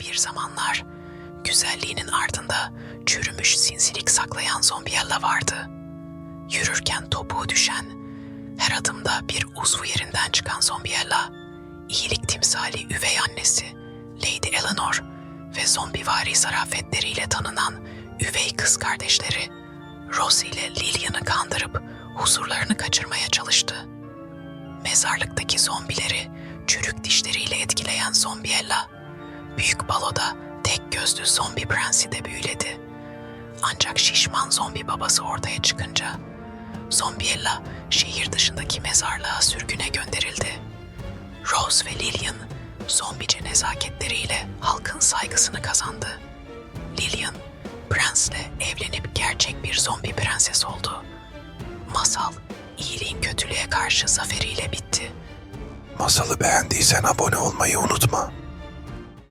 Bir zamanlar güzelliğinin ardında çürümüş sinsilik saklayan Zombiella vardı. Yürürken topuğu düşen, her adımda bir uzvu yerinden çıkan Zombiella, iyilik timsali üvey annesi Lady Eleanor ve zombivari zarafetleriyle tanınan üvey kız kardeşleri Rosie ile Lillian'ı kandırıp huzurlarını kaçırmaya çalıştı. Mezarlıktaki zombileri çürük dişleriyle etkileyen Zombiella, büyük baloda tek gözlü zombi prensi de büyüledi. Ancak şişman zombi babası ortaya çıkınca, Zombiella şehir dışındaki mezarlığa sürgüne gönderildi. Rose ve Lillian zombice nezaketleriyle halkın saygısını kazandı. Lillian, prensle evlenip gerçek bir zombi prenses oldu. Masal, iyiliğin kötülüğe karşı zaferiyle bitti. Masalı beğendiysen abone olmayı unutma.